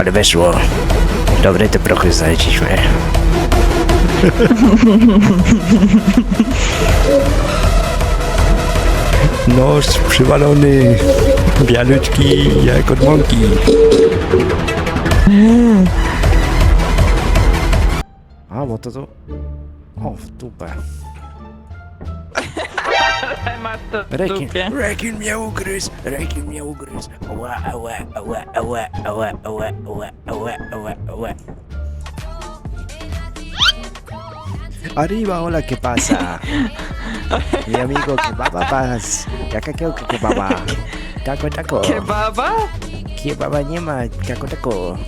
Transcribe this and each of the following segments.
Ale weszło. Dobre te prochy znaleźliśmy. Nóż przywalony. Bialutki jak od mąki. A, bo to to... O, w dupę. Rekin, rekin miaugres, rekin miaugres. Agua, agua, agua, agua, agua, agua, agua, agua, agua, agua. Arriba, hola, ¿qué pasa? Mi amigo, ¿qué papas? Acá creo que qué papá. Taco, taco. ¿Qué papá? ¿Qué papá ñema? Taco, taco.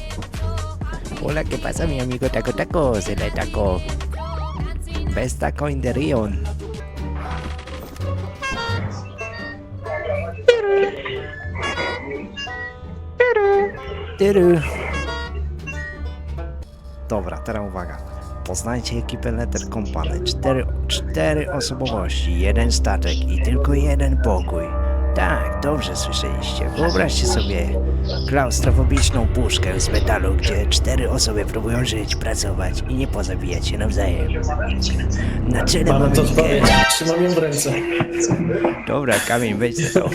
Hola, ¿qué pasa, mi amigo? Taco, taco. Se le taco. Best taco in the region. Tyru. Dobra, teraz uwaga. Poznajcie ekipę Letter Company. Cztery, cztery osobowości, jeden statek i tylko jeden pokój. Tak, dobrze słyszeliście. Wyobraźcie sobie klaustrofobiczną puszkę z metalu, gdzie cztery osoby próbują żyć, pracować i nie pozabijać się nawzajem. Na czele Mamy mamy to odpowiedź. Trzymam ją w ręce. Dobra, kamień, na to.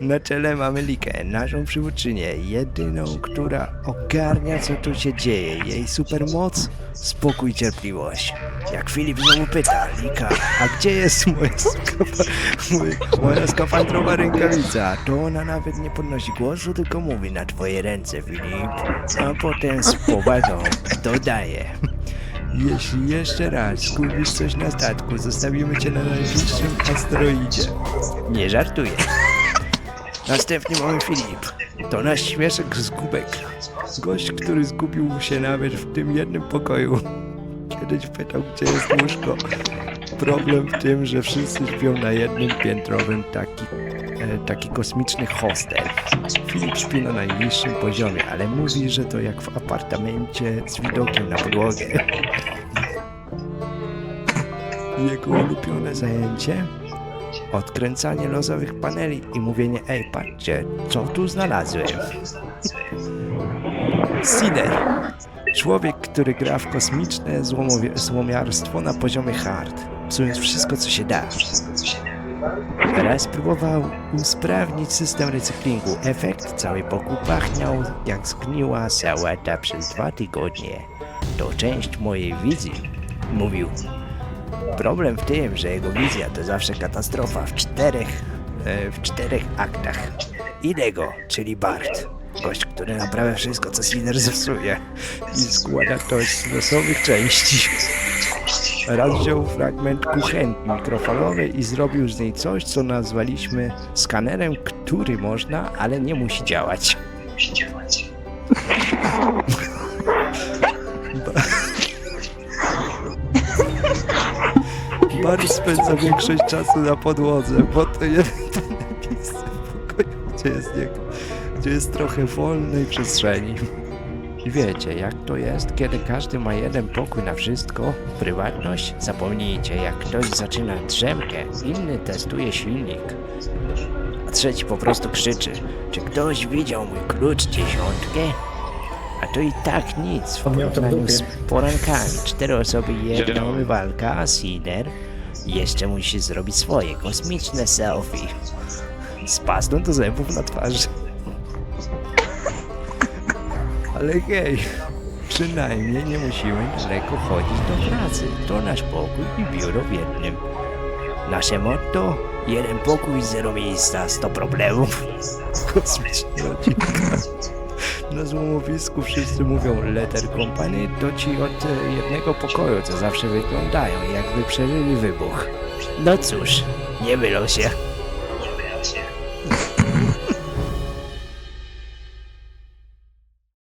Na czele mamy Likę, naszą przywódczynię, jedyną, która ogarnia co tu się dzieje. Jej supermoc? Spokój i cierpliwość. Jak Filip znowu pyta, Lika, a gdzie jest moja, skafa, mój- moja skafandrowa rękawica? To ona nawet nie podnosi głosu, tylko mówi na twoje ręce, Filip. A potem z powagą dodaje. Jeśli jeszcze raz zgubisz coś na statku, zostawimy cię na najbliższym asteroidzie. Nie żartuję. Następnie mamy Filip. To nasz śmieszek z gubek. Gość, który zgubił się nawet w tym jednym pokoju. Kiedyś pytał, gdzie jest łóżko. Problem w tym, że wszyscy śpią na jednym piętrowym taki, e, taki kosmiczny hostel. Filip śpi na najniższym poziomie, ale mówi, że to jak w apartamencie z widokiem na podłogę. Jego ulubione zajęcie? Odkręcanie losowych paneli i mówienie Ej, patrzcie, co tu znalazłem? Sider. Człowiek, który gra w kosmiczne złomiarstwo na poziomie hard, psując wszystko, co się da. Raz próbował usprawnić system recyklingu. Efekt cały pokój pachniał jak zgniła sałata przez dwa tygodnie. To część mojej wizji, mówił. Problem w tym, że jego wizja to zawsze katastrofa w czterech, e, w czterech aktach. Idego, czyli Bart. Gość, który naprawia wszystko, co Swiner zepsuje i składa to z losowych części. Raz wziął fragment kuchenki mikrofalowej i zrobił z niej coś, co nazwaliśmy skanerem, który można, ale nie musi działać. Bart spędza większość czasu na podłodze, bo to jedyne miejsce w pokoju, gdzie jest, nie, gdzie jest trochę wolnej przestrzeni. I wiecie, jak to jest, kiedy każdy ma jeden pokój na wszystko? Prywatność? Zapomnijcie, jak ktoś zaczyna drzemkę, inny testuje silnik, a trzeci po prostu krzyczy, czy ktoś widział mój klucz dziesiątkę? A to i tak nic w porównaniu z porankami. Cztery osoby, jedna umywalka, a Sider jeszcze musi zrobić swoje kosmiczne selfie. Z pastą do zębów na twarzy. Ale hej, przynajmniej nie musimy daleko chodzić do pracy. To nasz pokój i biuro w jednym. Nasze motto? Jeden pokój, zero miejsca, sto problemów. Kosmiczna rodzinka. Na złomowisku wszyscy mówią Letter Company to ci od e, jednego pokoju, co zawsze wyglądają jakby przeżyli wybuch. No cóż, nie mylą się.